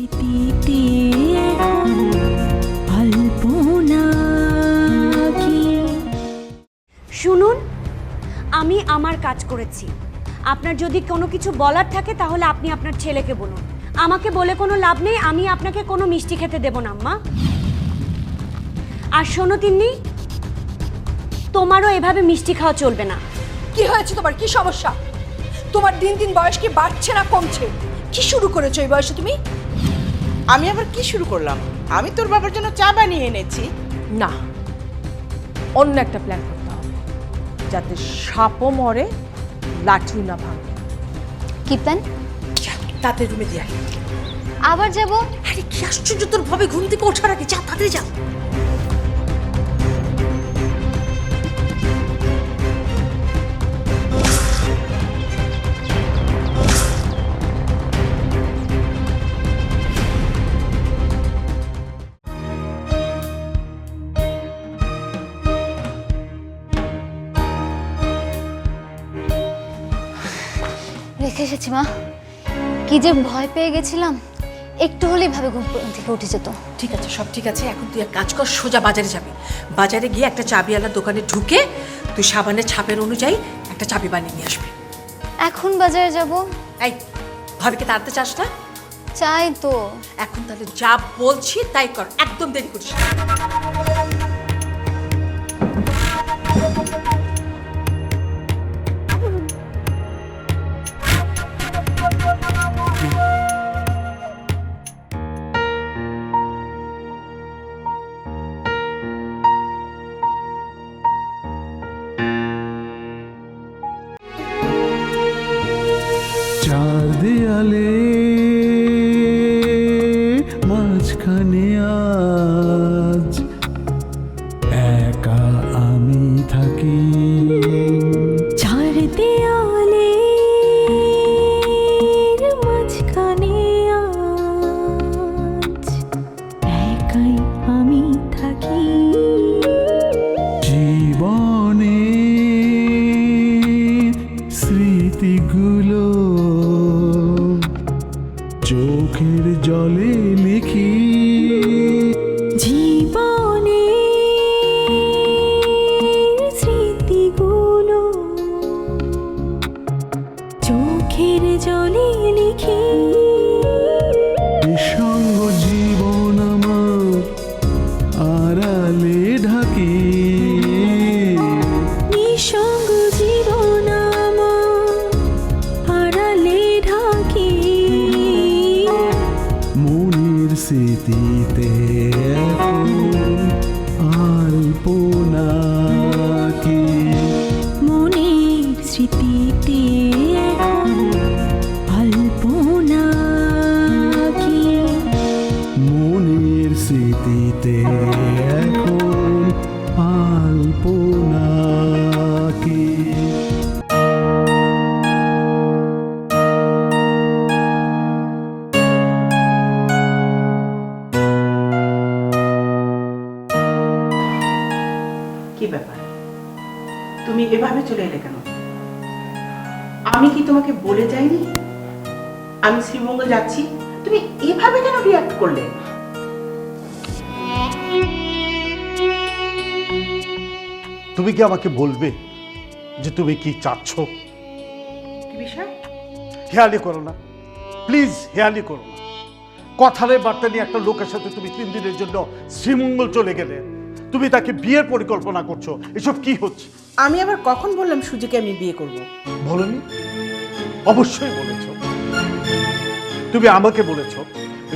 স্মৃতিতে শুনুন আমি আমার কাজ করেছি। আপনার যদি কোনো কিছু বলার থাকে তাহলে আপনি আপনার ছেলেকে বলুন। আমাকে বলে কোনো লাভ নেই আমি আপনাকে কোনো মিষ্টি খেতে দেব না আম্মা। আর শোনো তিন্নি তোমারও এভাবে মিষ্টি খাওয়া চলবে না। কি হয়েছে তোমার? কি সমস্যা? তোমার দিন দিন বয়স কি বাড়ছে না কমছে? কি শুরু করেছ এই বয়সে তুমি? আমি আবার কি শুরু করলাম? আমি তোর বাবার জন্য চা বানিয়ে এনেছি। না অন্য একটা প্ল্যান করতে হবে যাতে সাপও মরে লাঠি না ভাঙে। কি প্ল্যান তাতে রুমে দিয়ে আবার যাব? আরে কি আশ্চর্য তোর ভাবে ঘুম থেকে ওঠার আগে যা তাড়াতাড়ি যা। মা কি যে ভয় পেয়ে গেছিলাম একটু হলেই ভাবে ঘুম থেকে উঠে যেত। ঠিক আছে সব ঠিক আছে এখন তুই এক কাজ কর সোজা বাজারে যাবি। বাজারে গিয়ে একটা চাবিওয়ালার দোকানে ঢুকে তুই সাবানের ছাপের অনুযায়ী একটা চাবি বানিয়ে নিয়ে আসবি। এখন বাজারে যাব? এই ভাবিকে তাড়াতে চাস না? চাই তো। এখন তাহলে যা বলছি তাই কর একদম দেরি করিস না। একা আমি থাকি। এভাবে চলে এলে কেন? আমি কি তোমাকে বলে যাইনি? আমি শ্রীমঙ্গল যাচ্ছি। তুমি এভাবে কেন রিয়াক্ট করলে? তুমি কি আমাকে বলবে যে তুমি কি চাচ্ছ? বিষয়? হেয়ালি করো না। প্লিজ হেয়ালি করো না। কথারে বার্তা নিয়ে একটা লোকের সাথে তুমি তিন দিনের জন্য শ্রীমঙ্গল চলে গেলে। তুমি তাকে বিয়ের পরিকল্পনা করছ। এসব কি হচ্ছে? আমি আবার কখন বললাম সুজিকে আমি বিয়ে করব? বলনি? অবশ্যই বলেছ। তুমি আমাকে বলেছ,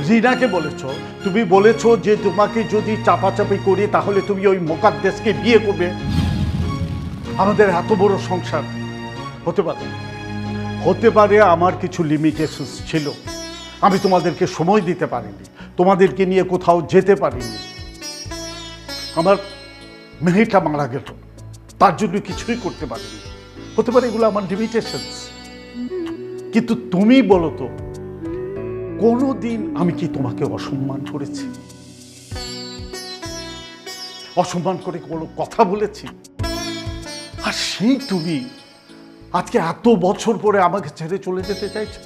রিনাকে বলেছ, তুমি বলেছ যে তোমাকে যদি চাপাচাপি করি তাহলে তুমি ওই মোকাদ্দেশকে বিয়ে করবে। আমাদের এত বড় সংসার, হতে পারে? হতে পারে আমার কিছু লিমিটেশন ছিল। আমি তোমাদেরকে সময় দিতে পারিনি, তোমাদেরকে নিয়ে কোথাও যেতে পারিনি। আমার মেয়েটা মারা গেল। তার জন্য কিছুই করতে পারিনি। হতে পারে এগুলো আমার লিমিটেশনস কিন্তু তুমি বলো তো, কোনোদিন আমি কি তোমাকে অসম্মান করেছি? অসম্মান করে কোনো কথা বলেছি? আর সেই তুমি আজকে এত বছর পরে আমাকে ছেড়ে চলে যেতে চাইছো?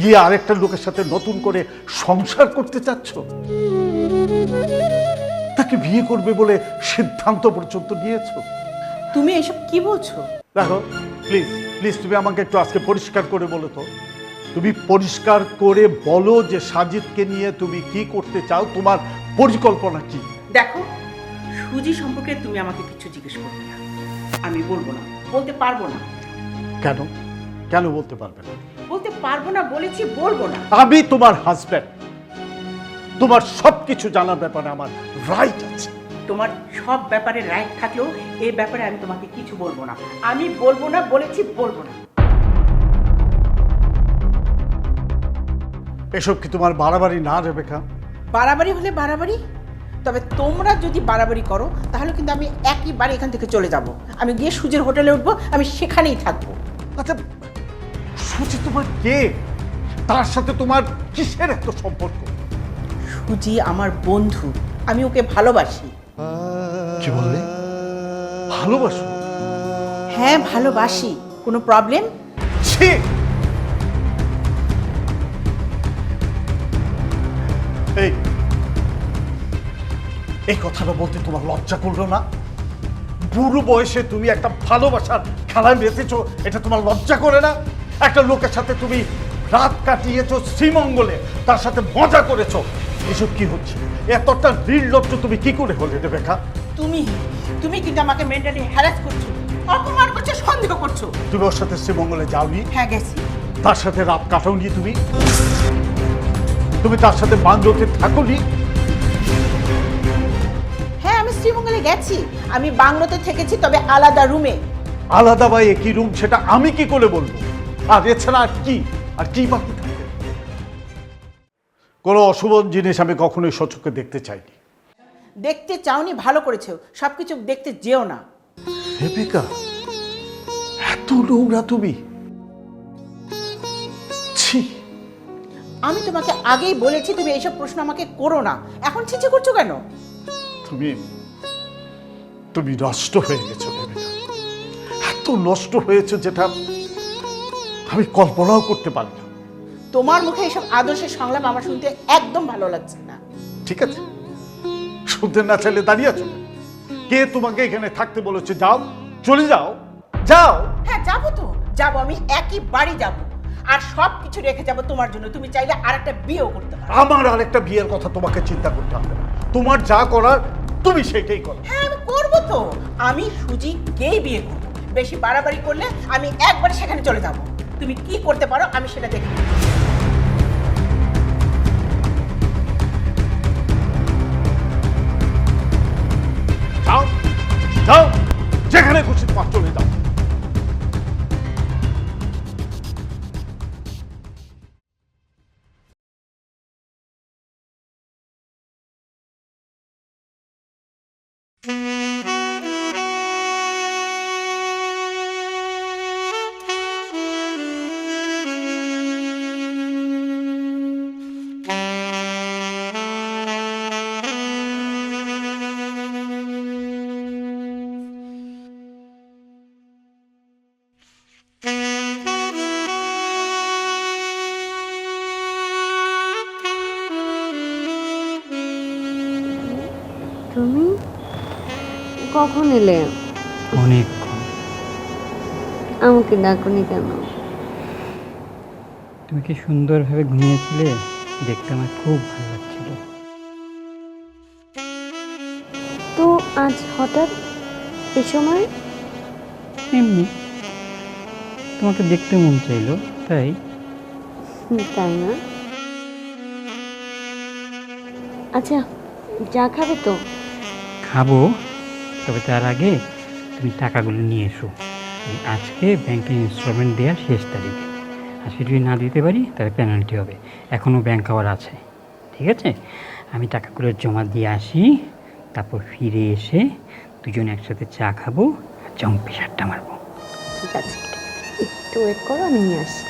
গিয়ে আরেকটা লোকের সাথে নতুন করে সংসার করতে চাচ্ছ? তাকে বিয়ে করবে বলে সিদ্ধান্ত পর্যন্ত নিয়েছো? তুমি এসব কি বলছো? দেখো প্লিজ প্লিজ তুমি আমাকে একটু আজকে পরিষ্কার করে বলো তো। তুমি পরিষ্কার করে বলো যে সাজিদকে নিয়ে তুমি কি করতে চাও তোমার পরিকল্পনা কি? দেখো সুজি সম্পর্কে তুমি আমাকে কিছু জিজ্ঞেস করবে না। আমি বলব না বলতে পারব না। কেন? কেন বলতে পারবে না? বলতে পারব না বলেছি বলব না। আমি তোমার হাজব্যান্ড তোমার সব কিছু জানার ব্যাপারে আমার রাইট আছে। তোমার সব ব্যাপারে রাইট থাকলেও এই ব্যাপারে আমি তোমাকে কিছু বলব না। আমি বলব না বলেছি বলব না। এসব কি তোমার বাড়াবাড়ি না রেবেকা? বাড়াবাড়ি হলে বাড়াবাড়ি তবে তোমরা যদি বাড়াবাড়ি করো তাহলে কিন্তু আমি একই বাড়ি এখান থেকে চলে যাব। আমি গিয়ে সুজের হোটেলে উঠবো আমি সেখানেই থাকব। আচ্ছা সুচি তোমার কে? তার সাথে তোমার কিসের এত সম্পর্ক? সুজি আমার বন্ধু আমি ওকে ভালোবাসি। কি বললে? ভালোবাসো। হ্যাঁ ভালোবাসি। কোনো প্রবলেম ছি! এই এই কথাটা বলতে তোমার লজ্জা করল না? বুড়ো বয়সে তুমি একটা ভালোবাসার খেলায় মেতেছো এটা তোমার লজ্জা করে না? একটা লোকের সাথে তুমি রাত কাটিয়েছো শ্রীমঙ্গলে তার সাথে মজা করেছ। এসব কি হচ্ছে? এতটা দৃঢ় নির্লজ্জ তুমি কি করে হলে রেবেখা তুমি তুমি কিন্তু আমাকে মেন্টালি হ্যারাস করছ অপমান করছ সন্দেহ করছ। তুমি ওর সাথে শ্রীমঙ্গলে যাওনি? হ্যাঁ গেছি। তার সাথে রাত কাটাওনি তুমি? তুমি তার সাথে বান্ধবতে থাকোনি? হ্যাঁ আমি শ্রীমঙ্গলে গেছি। আমি বাংলোতে থেকেছি তবে আলাদা রুমে। আলাদা বা একই রুম সেটা আমি কি করে বলব? আর এছাড়া আর কি? আর কি বাকি কোনো অশুভ জিনিস আমি কখনোই সচক্ষে দেখতে চাইনি। দেখতে চাওনি ভালো করেছ। সবকিছু দেখতে যেও না। রেবেকা এত নোংরা তুমি। ছি। আমি তোমাকে আগেই বলেছি তুমি এইসব প্রশ্ন আমাকে করো না। এখন ছিচে করছ কেন? তুমি তুমি নষ্ট হয়ে গেছো এত নষ্ট হয়েছে যেটা আমি কল্পনাও করতে পারি তোমার মুখে এইসব আদর্শের সংলাপ আমার শুনতে একদম ভালো লাগছে না। ঠিক আছে। শুনতে না চাইলে দাঁড়িয়ে আছো কে তোমাকে এখানে থাকতে বলেছে? যাও চলে যাও। যাও। হ্যাঁ যাব তো। যাব আমি একই বাড়ি যাব। আর সব কিছু রেখে যাব তোমার জন্য। তুমি চাইলে আরেকটা বিয়েও করতে পারো। আমার আরেকটা বিয়ের কথা তোমাকে চিন্তা করতে হবে না। তোমার যা করার তুমি সেটাই করো। হ্যাঁ আমি করব তো। আমি সুজি গেই বিয়ে করব? বেশি বাড়াবাড়ি করলে আমি একবারে সেখানে চলে যাব। তুমি কি করতে পারো আমি সেটা দেখে খুশি তোমার চলে কখন এলে? অনেকক্ষণ। আমাকে ডাকুনি কেন? তুমি কি সুন্দরভাবে ঘুমিয়েছিলে? দেখতে আমার খুব ভালো লাগছিল। তো আজ হঠাৎ এ সময়? এমনি। তোমাকে দেখতে মন চাইলো তাই? তাই না? আচ্ছা যা খাবে তো? খাব। তবে তার আগে তুমি টাকাগুলো নিয়ে এসো। আজকে ব্যাংকে ইনস্টলমেন্ট দেওয়ার শেষ তারিখ। আর আজকে যদি না দিতে পারি, তাহলে পেনাল্টি হবে। এখনও ব্যাংক আওয়ার আছে। ঠিক আছে? আমি টাকাগুলো জমা দিয়ে আসি, তারপর ফিরে এসে দুজন একসাথে চা খাব আর জম্পি সারটা মারবো। ঠিক আছে একটু ওয়েট করো, আমি নিয়ে আসছি।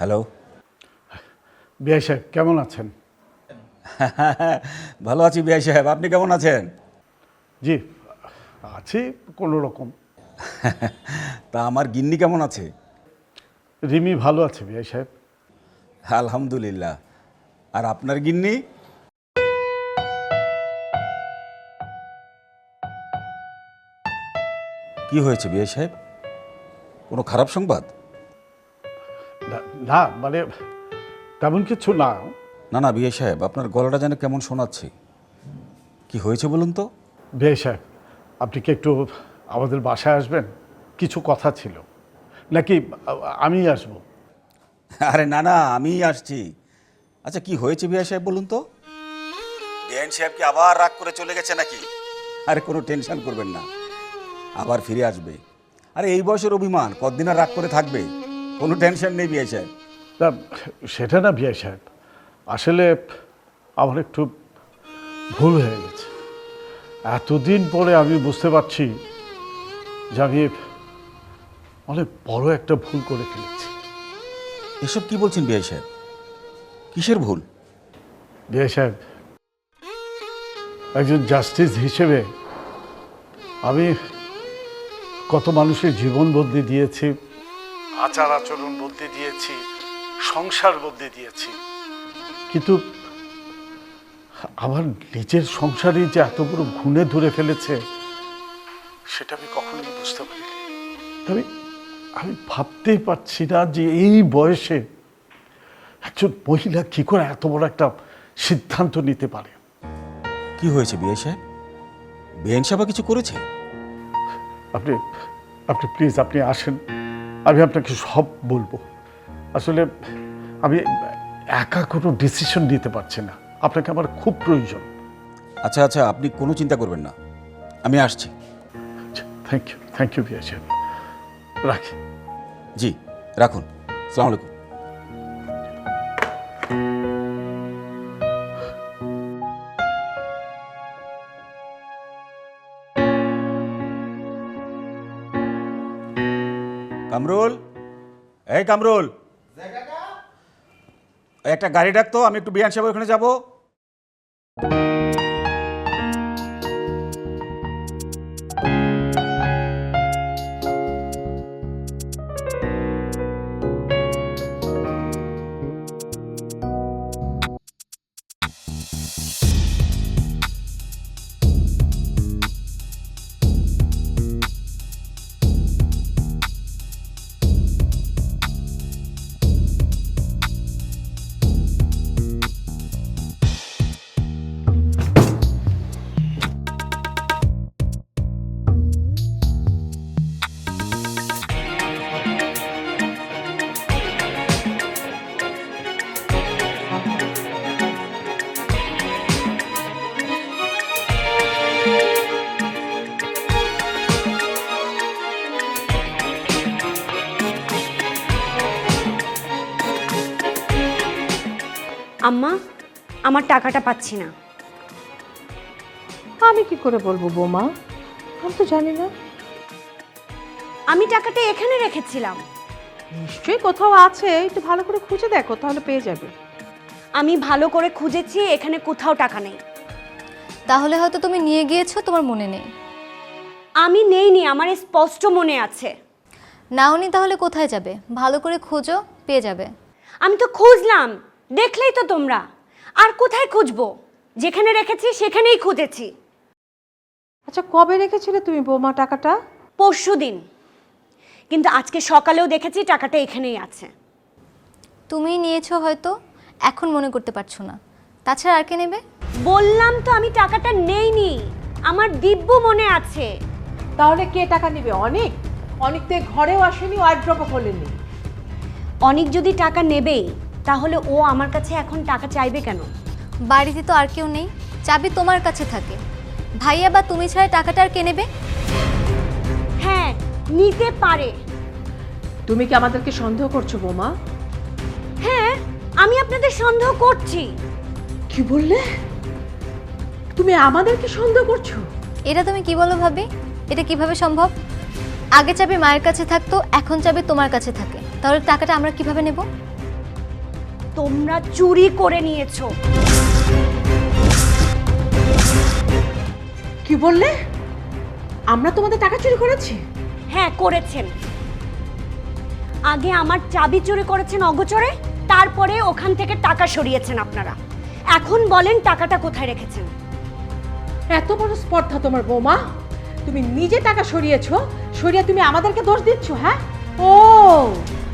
হ্যালো বিআই সাহেব কেমন আছেন? ভালো আছি বিআই সাহেব আপনি কেমন আছেন? জি আছি কোনো রকম। তা আমার গিন্নি কেমন আছে? রিমি ভালো আছে বিআই সাহেব। আলহামদুলিল্লাহ। আর আপনার গিন্নি? কি হয়েছে বিআই সাহেব? কোনো খারাপ সংবাদ? না- মানে তেমন কিছু না। না না বিআই সাহেব আপনার গলাটা যেন কেমন শোনাচ্ছে। কি হয়েছে বলুন তো? বিআই সাহেব আপনি কি একটু আমাদের বাসায় আসবেন? কিছু কথা ছিল। নাকি আমি আসব? আরে না না আমিই আসছি। আচ্ছা কি হয়েছে বিআই সাহেব বলুন তো? বিআইন সাহেব কি আবার রাগ করে চলে গেছে নাকি? আরে কোনো টেনশন করবেন না। আবার ফিরে আসবে। আরে এই বয়সের অভিমান কতদিন আর রাগ করে থাকবে? কোনো টেনশন নেই বিআই সাহেব। না সেটা না বিআই সাহেব। আসলে আমার একটু ভুল হয়ে গেছে। এতদিন পরে আমি বুঝতে পারছি যে আমি অনেক বড় একটা ভুল করে ফেলেছি। এসব কি বলছেন বিআই সাহেব? কিসের ভুল? বিআই সাহেব একজন জাস্টিস হিসেবে আমি কত মানুষের জীবন বদলে দিয়েছি আচার আচরণ বদলে দিয়েছি সংসার বদলে দিয়েছি। কিন্তু আমার নিজের সংসারে যে এত বড় ঘুণে ধরে ফেলেছে সেটা আমি কখনোই বুঝতে পারিনি। আমি আমি ভাবতেই পারছি না যে এই বয়সে একজন মহিলা কি করে এত বড় একটা সিদ্ধান্ত নিতে পারে। কি হয়েছে বিআই সাহেব? বিআইন সাহেব কিছু করেছে? আপনি আপনি প্লিজ আপনি আসেন। আমি আপনাকে সব বলব। আসলে আমি একা কোনো ডিসিশন নিতে পারছি না। আপনাকে আমার খুব প্রয়োজন। আচ্ছা আচ্ছা আপনি কোনো চিন্তা করবেন না। আমি আসছি। থ্যাংক ইউ থ্যাংক ইউ রাখি। জি রাখুন। সালাম কামরুল? এই কামরুল। একটা গাড়ি ডাকতো আমি একটু বিয়ান সাহেবের ওখানে যাব। আম্মা আমার টাকাটা পাচ্ছি না। আমি কি করে বলব বৌমা? আমি তো জানি না। আমি টাকাটা এখানে রেখেছিলাম। নিশ্চয়ই কোথাও আছে একটু ভালো করে খুঁজে দেখো তাহলে পেয়ে যাবে। আমি ভালো করে খুঁজেছি এখানে কোথাও টাকা নেই। তাহলে হয়তো তুমি নিয়ে গিয়েছো তোমার মনে নেই। আমি নেইনি আমার স্পষ্ট মনে আছে। নাওনি তাহলে কোথায় যাবে? ভালো করে খোঁজো পেয়ে যাবে। আমি তো খুঁজলাম। দেখলেই তো তোমরা। আর কোথায় খুঁজবো? যেখানে রেখেছি সেখানেই খুঁজেছি। আচ্ছা কবে রেখেছিলে তুমি বৌমা টাকাটা? পরশু দিন। কিন্তু আজকে সকালেও দেখেছি টাকাটা এখানেই আছে। তুমি নিয়েছো হয়তো এখন মনে করতে পারছ না। তাছাড়া আর কে নেবে? বললাম তো আমি টাকাটা নেইনি। আমার দিব্য মনে আছে। তাহলে কে টাকা নেবে? অনেক? অনেক তো ঘরেও আসেনি ওয়ার্ড্রপও খোলেনি। অনেক যদি টাকা নেবেই তাহলে ও আমার কাছে এখন টাকা চাইবে কেন? বাড়িতে তো আর কেউ নেই চাবি তোমার কাছে থাকে। ভাইয়া বা তুমি ছাড়া টাকাটা আর কে নেবে? হ্যাঁ নিতে পারে। তুমি কি আমাদেরকে সন্দেহ করছ বৌমা? হ্যাঁ আমি আপনাদের সন্দেহ করছি। কি বললে? তুমি আমাদেরকে সন্দেহ করছ? এটা তুমি কি বলো ভাবি? এটা কীভাবে সম্ভব? আগে চাবি মায়ের কাছে থাকতো এখন চাবি তোমার কাছে থাকে। তাহলে টাকাটা আমরা কীভাবে নেব? তোমরা চুরি করে নিয়েছো। কি বললে? আমরা তোমাদের টাকা চুরি করেছি? হ্যাঁ করেছেন। আগে আমার চাবি চুরি করেছেন অগোচরে তারপরে ওখান থেকে টাকা সরিয়েছেন আপনারা। এখন বলেন টাকাটা কোথায় রেখেছেন। এত বড় স্পর্ধা তোমার বৌমা। তুমি নিজে টাকা সরিয়েছো সরিয়ে তুমি আমাদেরকে দোষ দিচ্ছ হ্যাঁ? ও!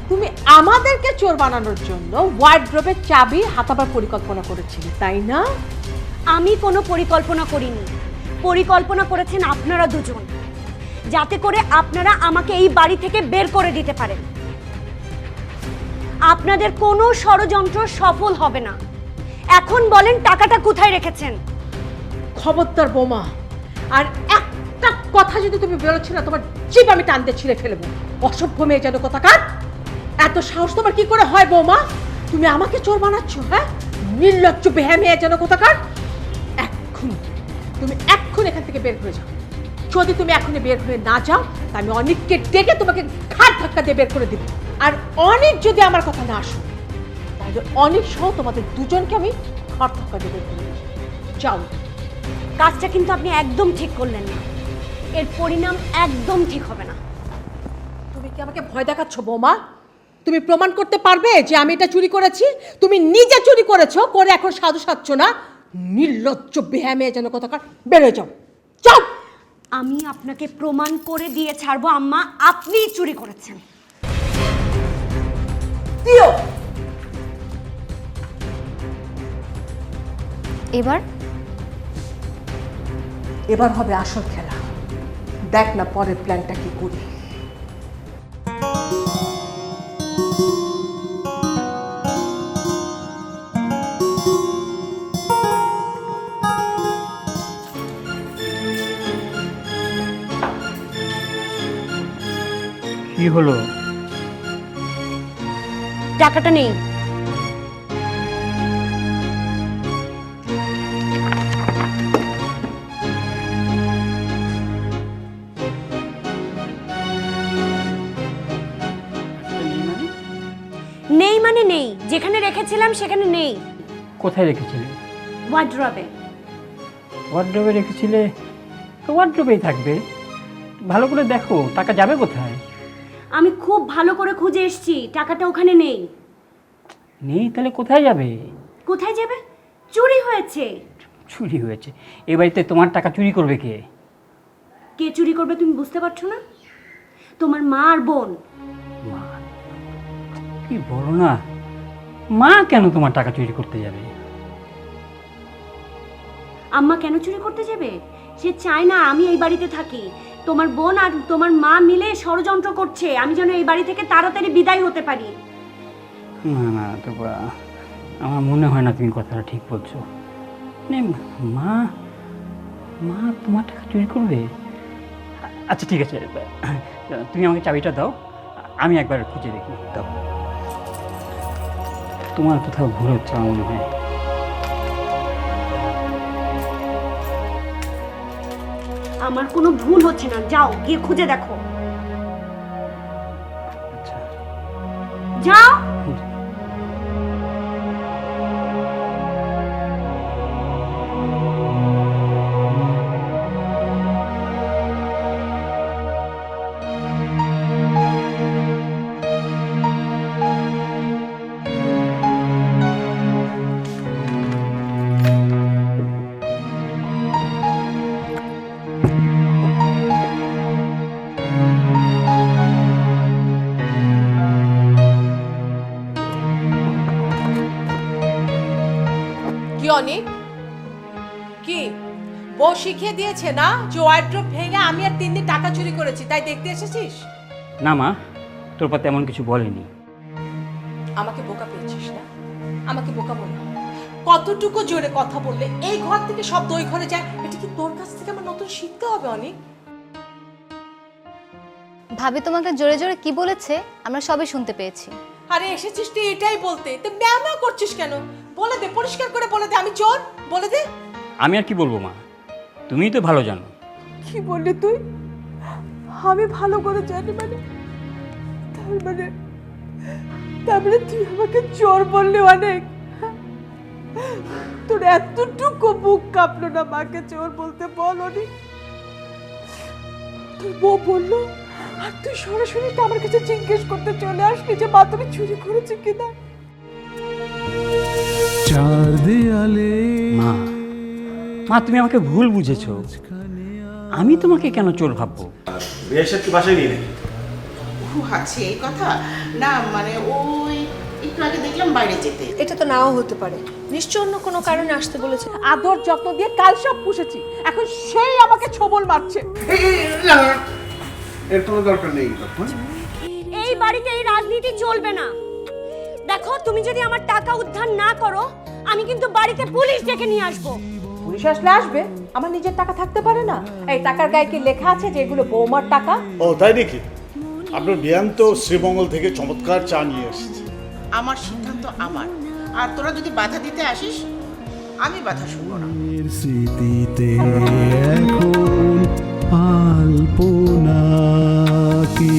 তুমি আমাদেরকে চোর বানানোর জন্য ওয়ার্ড্রোবের চাবি হাতাবার পরিকল্পনা করেছিলে তাই না? আমি কোনো পরিকল্পনা করিনি। পরিকল্পনা করেছেন আপনারা দুজন। যাতে করে আপনারা আমাকে এই বাড়ি থেকে বের করে দিতে পারেন। আপনাদের কোনো ষড়যন্ত্র সফল হবে না। এখন বলেন টাকাটা কোথায় রেখেছেন? খবরদার বোমা আর একটা কথা যদি তুমি বেরোচ্ছ না তোমার জিপ আমি টানতে ছিঁড়ে ফেলব। অসভ্য মেয়ে যেন কোথাকার? এত সাহস তোমার কি করে হয় বৌমা? তুমি আমাকে চোর বানাচ্ছ হ্যাঁ? নির্লজ্জ বেহা মেয়ে যেন কোথাকার। এক্ষুনি তুমি এক্ষুনি এখান থেকে বের হয়ে যাও। যদি তুমি এখনই বের হয়ে না যাও তা আমি অনেককে ডেকে তোমাকে ঘাট ধাক্কা দিয়ে বের করে দিব। আর অনেক যদি আমার কথা না আসো তাহলে অনেক সহ তোমাদের দুজনকে আমি ঘাট ধাক্কা দিয়ে বের করে দেবো যাও। কাজটা কিন্তু আপনি একদম ঠিক করলেন না। এর পরিণাম একদম ঠিক হবে না। তুমি কি আমাকে ভয় দেখাচ্ছ বৌমা? তুমি প্রমাণ করতে পারবে যে আমি এটা চুরি করেছি। তুমি নিজে চুরি করেছ করে এখন সাধু সাচ্ছ না। নির্লজ্জ বেহ্যামে যেন কোথাকার। বেড়ে যাও। যাও! আমি আপনাকে প্রমাণ করে দিয়ে ছাড়বো আম্মা। আপনিই চুরি করেছেন। দিও! এবার? এবার হবে আসল খেলা। দেখ না পরের প্ল্যানটা কি করি কি হলো? টাকাটা নেই। নেই মানে নেই। যেখানে রেখেছিলাম সেখানে নেই। কোথায় রেখেছিলে? ওয়ার্ড্রবে ওয়ার্ড্রোবে রেখেছিলে? তো ওয়ার্ড্রোবেই থাকবে। ভালো করে দেখো টাকা যাবে কোথায়? আমি খুব ভালো করে খুঁজে এসেছি টাকাটা ওখানে নেই। নেই তাহলে কোথায় যাবে? কোথায় যাবে? চুরি হয়েছে। চুরি হয়েছে। এ বাড়িতে তোমার টাকা চুরি করবে কে? কে চুরি করবে তুমি বুঝতে পারছ না? তোমার মা আর বোন। মা? কি বলো না? মা কেন তোমার টাকা চুরি করতে যাবে? আম্মা কেন চুরি করতে যাবে? সে চায় না আমি এই বাড়িতে থাকি। তোমার বোন আর তোমার মা মিলে ষড়যন্ত্র করছে। আমি যেন এই বাড়ি থেকে তাড়াতাড়ি বিদায় হতে পারি। না না, তো আমার মনে হয় না তুমি কথাটা ঠিক বলছো। মানে মা মা তোমার টাকা চুরি করবে? আচ্ছা ঠিক আছে তুমি আমাকে চাবিটা দাও। আমি একবার খুঁজে দেখি। দাও। তোমার কোথাও ভুল হচ্ছে আমার মনে হয়। আমার কোনো ভুল হচ্ছে না। যাও গিয়ে খুঁজে দেখো। আচ্ছা। যাও। কি অনেক কি? বউ শিখিয়ে দিয়েছে না যে ওয়ার্ড্রোপ ভেঙে আমি আর তিন দিন টাকা চুরি করেছি? তাই দেখতে এসেছিস? না মা তোর পর তেমন কিছু বলেনি। আমাকে বোকা পেয়েছিস না? আমাকে বোকা বল। কতটুকু জোরে কথা বললে এই ঘর থেকে শব্দ ওই ঘরে যায়? এটা কি তোর কাছ থেকে আমার নতুন শিখতে হবে অনেক? ভাবি তোমাকে জোরে জোরে কি বলেছে? আমরা সবই শুনতে পেয়েছি। আরে এসেছিস তুই এটাই বলতে। তো ম্যামা করছিস কেন? বলে দে পরিষ্কার করে বলে দে। আমি চোর? বলে দে। আমি আর কি বলব মা? তুমিই তো ভালো জানো। কি বললি তুই? আমি ভালো করে জানি মানে তার মানে তারপরে তুই আমাকে চোর বললি অনেক। তোর এতটুকু বুক কাঁপলো না মাকে চোর বলতে বলনি। তোর বউ বলল আর তুই সরাসরি তো আমার কাছে জিজ্ঞেস করতে চলে আসলি যে মা তুমি চুরি করেছ কিনা? চার দেয়ালে। মা মা তুমি আমাকে ভুল বুঝেছ। আমি তোমাকে কেন চোর ভাববো? বাসায় নিয়ে ও আছে এই কথা। না মানে ওই একটু আগে দেখলাম বাইরে যেতে। এটা তো নাও হতে পারে। নিশ্চয় অন্য কোনো কারণে আসতে বলেছে। আদর যত্ন দিয়ে কাল সব পুষেছি। এখন সেই আমাকে ছবল মারছে। এর কোনো দরকার নেই এই বাড়িতে এই রাজনীতি চলবে না। দেখো তুমি যদি আমার টাকা উদ্ধার না করো আমি কিন্তু বাড়িতে পুলিশ ডেকে নিয়ে আসব। পুলিশ আসলে আসবে? আমার নিজের টাকা থাকতে পারে না। এই টাকার গায়ে কি লেখা আছে যে এগুলো বৌমার টাকা? ও তাই নাকি? আপনার বিয়ান তো শ্রীমঙ্গল থেকে চমৎকার চা নিয়ে এসেছে। আমার সিদ্ধান্ত আমার। আর তোরা যদি বাধা দিতে আসিস আমি বাধা শুনব না। এর স্মৃতিতে এখন আলপনা কি?